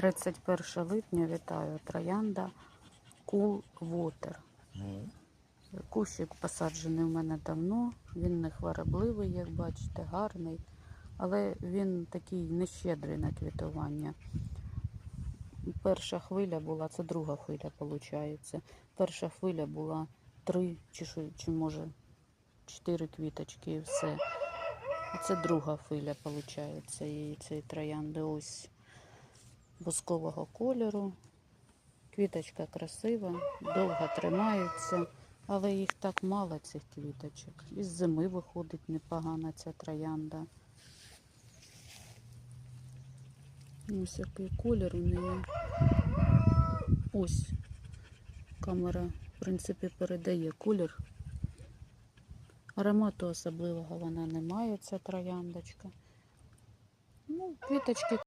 31 липня вітаю. Троянда Cool Water. Ну, Кущик посаджений у мене давно. Він не хворобливий, як бачите, гарний, але він такий нещедрий на квітування. Перша хвиля була, це друга хвиля, виходить. Перша хвиля була три чи, чи може чотири квіточки і все. Це друга хвиля, виходить, і цієї троянди ось бускового кольору. Квіточка красива, довго тримається, але їх так мало цих квіточок. Із зими виходить непогана ця троянда. Ось який колір у неї. Ось камера, в принципі, передає колір. Аромату особливого вона не має, ця трояндочка. Ну, квіточки